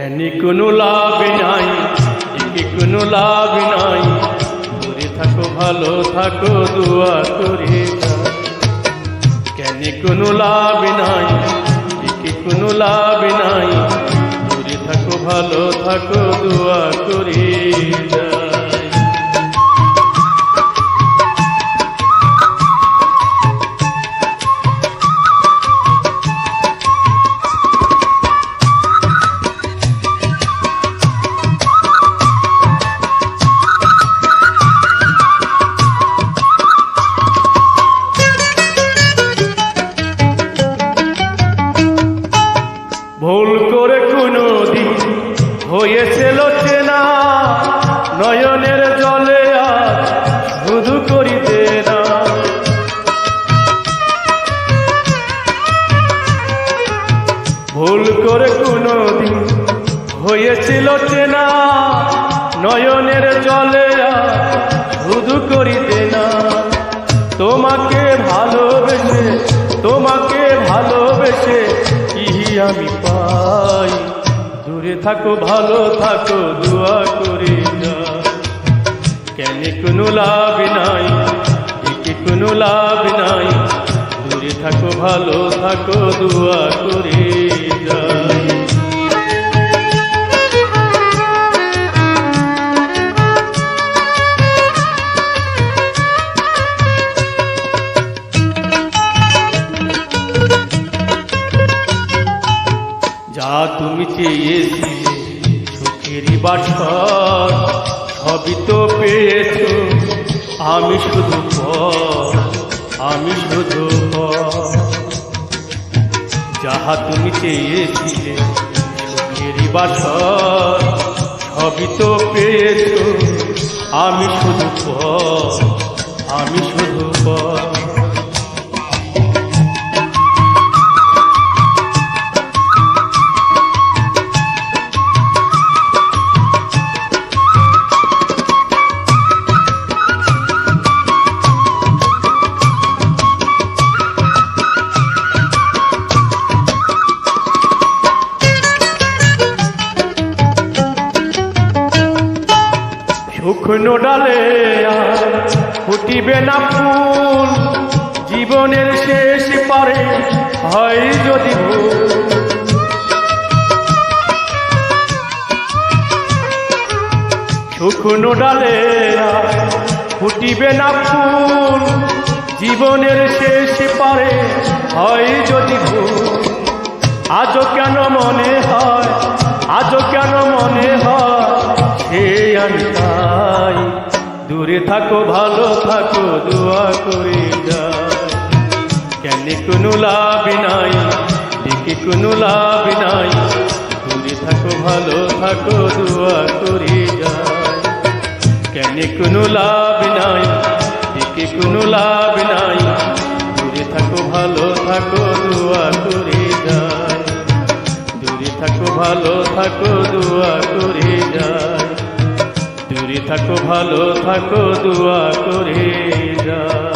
জ্ঞানী কোনো লাভ নাই, একে কোনো লাভ নাই। দূরে থাকো, ভালো থাকো, দোয়া করে জ্ঞানে কোনো লাভ নাই, একে কোনো লাভ নাই। দূরে থাকো, ভালো থাকো, দোয়া করে ভুল করে কোনো দিন হয়েছিল চেনা, নয়নের জলে আর শুধু করিতে না। ভুল করে কোনো দিন হয়েছিল চেনা, নয়নের জলে শুধু করিতে না। তোমাকে ভালোবেসে তোমাকে ভালোবেসে কি আমি থাকো, ভালো থাকো, দোয়া করে যা কেন কোনো লাভ নাই, একে কোনো লাভ নাই। দূরে থাকো, ভালো থাকো, দোয়া করে তুমি চেয়েছিলে সুখেরই বাসর, সবই তো পেয়েছ। আমি শুধু আমি শুধু যাহা তুমি চেয়েছিলে সুখেরই বাসর, সবই তো পেয়েছ। আমি শুধু আমি শুধু পর। শুকনো ডালে ফুটিবে না ফুল। জীবনের শেষ পারে হয় যদি শুকনো ডালে ফুটিবে না ফুল। জীবনের শেষ পারে হয় দূরে থাকো, ভালো থাকো, দোয়া করে যায় কেন কোনো লাভ নাই, দেখে কোনো লাভ নাই। দূরে থাকো, ভালো থাকো, দোয়া করে যায় কেন কোনো লাভ নাই, দেখে কোনো লাভ নাই। দূরে থাকো, ভালো থাকো, দোয়া করে যায় দূরে থাকো, ভালো থাকো, দোয়া করে যায় যদি থাকো ভালো থাকো দোয়া করে যা